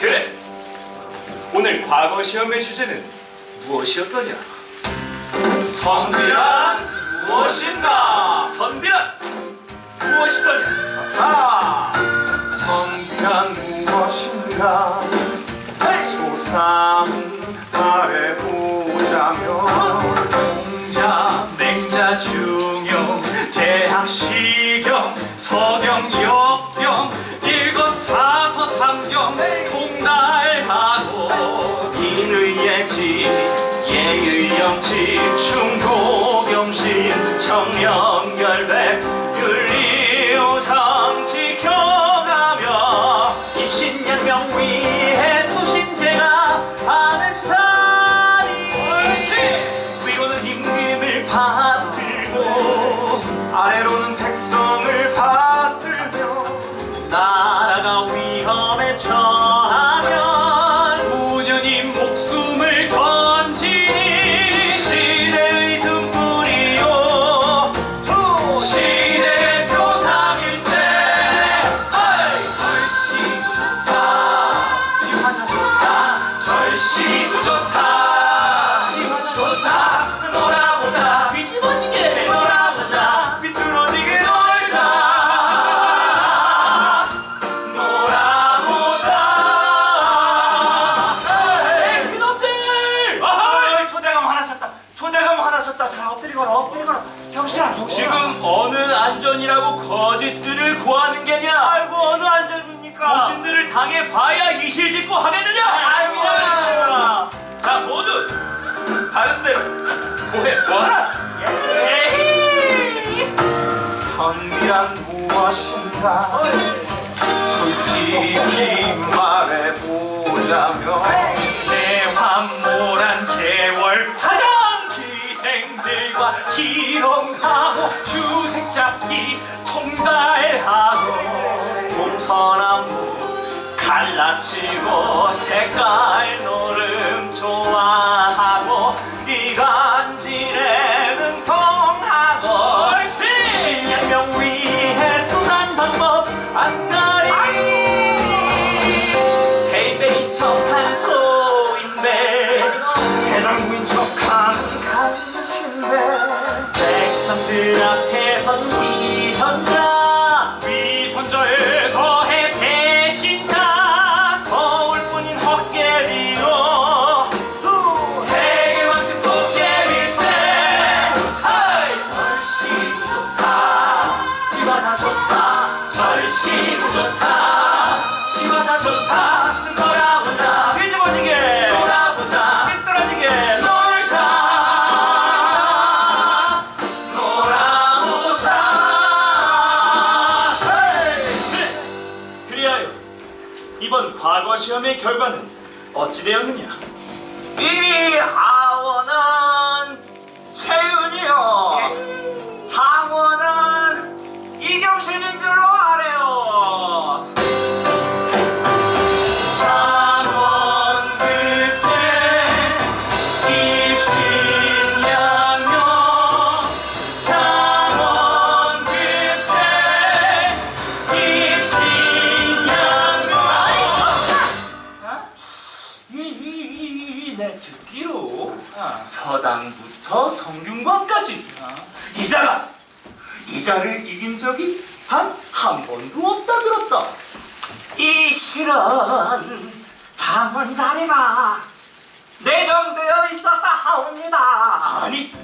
그래. 오늘 과거 시험의 주제는 무엇이었더냐? 선비란 무엇인가? 선비란 무엇이더냐? 아, 성난 무엇인가 소상 말해보자면 공자, 맹자, 중용, 대학, 시경, 서경, 역경, 일거 사서, 삼경, 통달하고 인의예지 예의영치 충 고경신 청렴결백 윤리우상 지켜가며 입신양명 위해 수신제가 하는 자리. 위로는 임금을 받들고 아래로는 자 엎드리거라 엎드리거라. 형신아 지금 어느 안전이라고 거짓들을 구하는 게냐? 아이고 어느 안전입니까? 고신들을 당해 봐야 이실직고 하겠느냐? 아닙니다. 자 모두 다른 데로 뭐해? 뭐하라 선비란 무엇인가? 솔직히 말해보자면 기생들과 희롱하고 주색 잡기 통달하고 동서남북 갈라치고 색깔 노름 과거 시험의 결과는 어찌 되었느냐? 이 아원은 채윤이요. 장원은 이경신인 줄로 서당부터 성균관까지 이자가 이자를 이긴 적이 단 한 번도 없다 들었다. 이 실은 장원 자리가 내정되어 있었다 하옵니다. 아니